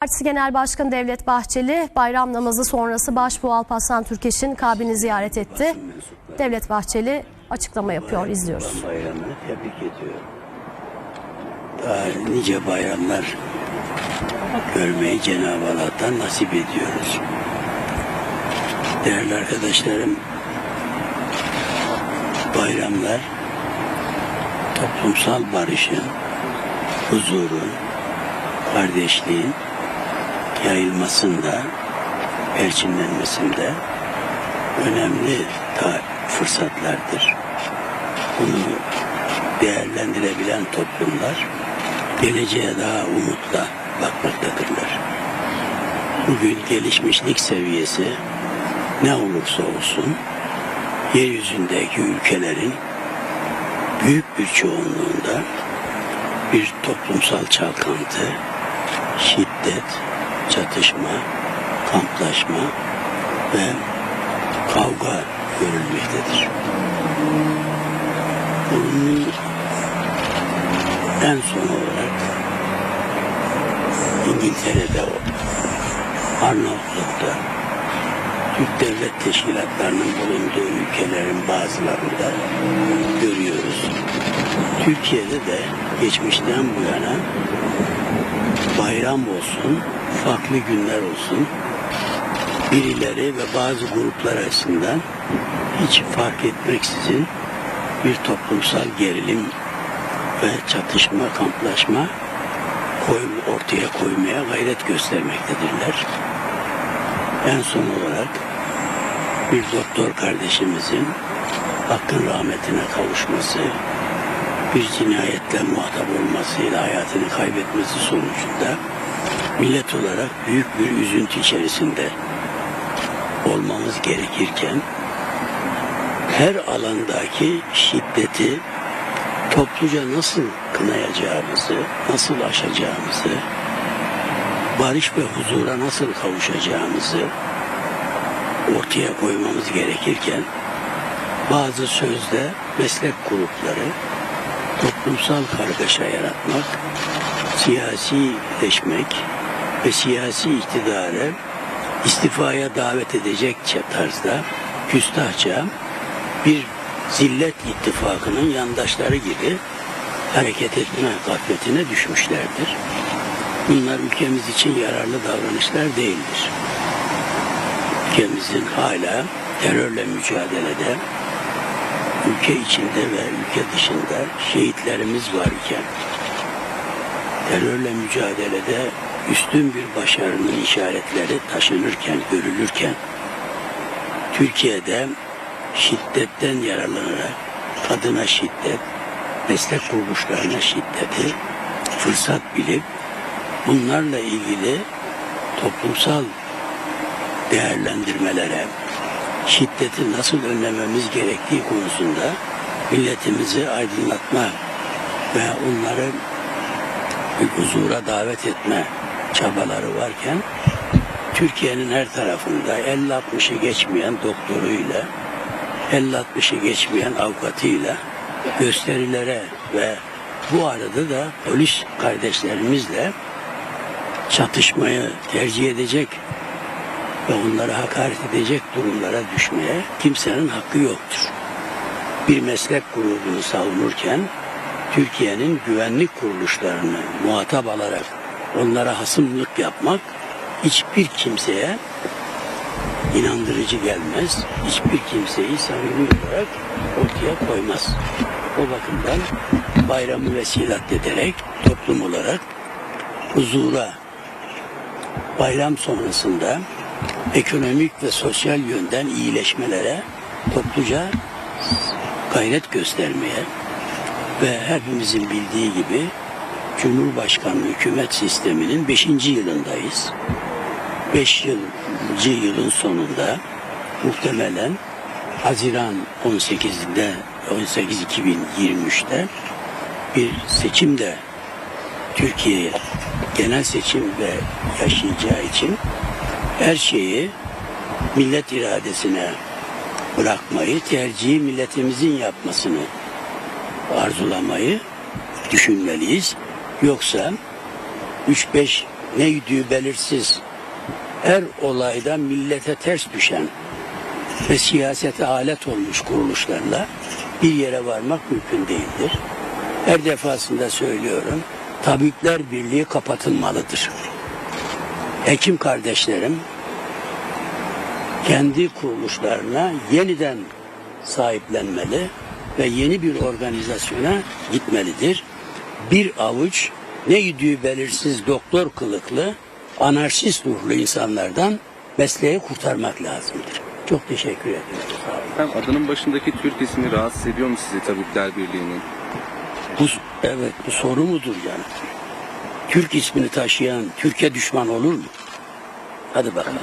Partisi Genel Başkanı Devlet Bahçeli bayram namazı sonrası Başbuğ Alparslan Türkeş'in kabrini ziyaret etti. Devlet Bahçeli açıklama yapıyor, izliyoruz. Bayramını tebrik ediyorum. Nice bayramlar görmeyi Cenab-ı Allah'tan nasip ediyoruz. Değerli arkadaşlarım, bayramlar toplumsal barışın, huzurun, kardeşliğin yayılmasında, perçinlenmesinde önemli ta- fırsatlardır. Bunu değerlendirebilen toplumlar geleceğe daha umutla bakmaktadırlar. Bugün gelişmişlik seviyesi ne olursa olsun yeryüzündeki ülkelerin büyük bir çoğunluğunda bir toplumsal çalkantı, şiddet, çatışma, kamplaşma ve kavga görülmektedir. Bunun en son olarak İngiltere'de Arnavutluk'ta Türk devlet teşkilatlarının bulunduğu ülkelerin bazılarında görüyoruz. Türkiye'de de geçmişten bu yana bayram olsun, farklı günler olsun, birileri ve bazı gruplar arasından hiç fark etmeksizin bir toplumsal gerilim ve çatışma, kamplaşma koy, ortaya koymaya gayret göstermektedirler. En son olarak bir doktor kardeşimizin hakkın rahmetine kavuşması, bir cinayetle muhatap olmasıyla hayatını kaybetmesi sonucunda millet olarak büyük bir üzüntü içerisinde olmamız gerekirken her alandaki şiddeti topluca nasıl kınayacağımızı, nasıl aşacağımızı, barış ve huzura nasıl kavuşacağımızı ortaya koymamız gerekirken bazı sözde meslek grupları toplumsal kargaşa yaratmak, siyasileşmek ve siyasi iktidarı istifaya davet edecekçe tarzda küstahça bir zillet ittifakının yandaşları gibi hareket etme gafletine düşmüşlerdir. Bunlar ülkemiz için yararlı davranışlar değildir. Ülkemizin hala terörle mücadelede ülke içinde ve ülke dışında şehitlerimiz varken terörle mücadelede üstün bir başarının işaretleri taşınırken, görülürken Türkiye'de şiddetten yararlanarak kadına şiddet, meslek kuruluşlarına şiddeti fırsat bilip bunlarla ilgili toplumsal değerlendirmelere, şiddeti nasıl önlememiz gerektiği konusunda milletimizi aydınlatma ve onları huzura davet etme çabaları varken Türkiye'nin her tarafında 50-60'ı geçmeyen doktoruyla 50-60'ı geçmeyen avukatıyla gösterilere ve bu arada da polis kardeşlerimizle çatışmayı tercih edecek ve onlara hakaret edecek durumlara düşmeye kimsenin hakkı yoktur. Bir meslek grubunu savunurken Türkiye'nin güvenlik kuruluşlarını muhatap alarak onlara hasımlık yapmak hiçbir kimseye inandırıcı gelmez. Hiçbir kimseyi samimi olarak ortaya koymaz. O bakımdan bayramı vesilat ederek toplum olarak huzura bayram sonrasında ekonomik ve sosyal yönden iyileşmelere topluca gayret göstermeye ve hepimizin bildiği gibi Cumhurbaşkanlığı hükümet sisteminin 5. yılındayız. 5 yılcı yılın sonunda muhtemelen Haziran 18'de 18 2023'te bir seçim de Türkiye'ye genel seçim ve yaşayacağı için her şeyi millet iradesine bırakmayı, tercihi milletimizin yapmasını arzulamayı düşünmeliyiz. Yoksa 3-5 ne yüdüğü belirsiz, her olayda millete ters düşen ve siyasete alet olmuş kuruluşlarla bir yere varmak mümkün değildir. Her defasında söylüyorum, Tabipler Birliği kapatılmalıdır. Hekim kardeşlerim kendi kuruluşlarına yeniden sahiplenmeli ve yeni bir organizasyona gitmelidir. Bir avuç ne yüdüğü belirsiz doktor kılıklı anarşist ruhlu insanlardan mesleği kurtarmak lazımdır. Çok teşekkür ederim. Efendim adının başındaki Türk ismi rahatsız ediyor mu sizi Tabipler Birliği'nin? Bu, evet bu soru mudur yani? Türk ismini taşıyan Türkiye düşman olur mu? Hadi bakalım.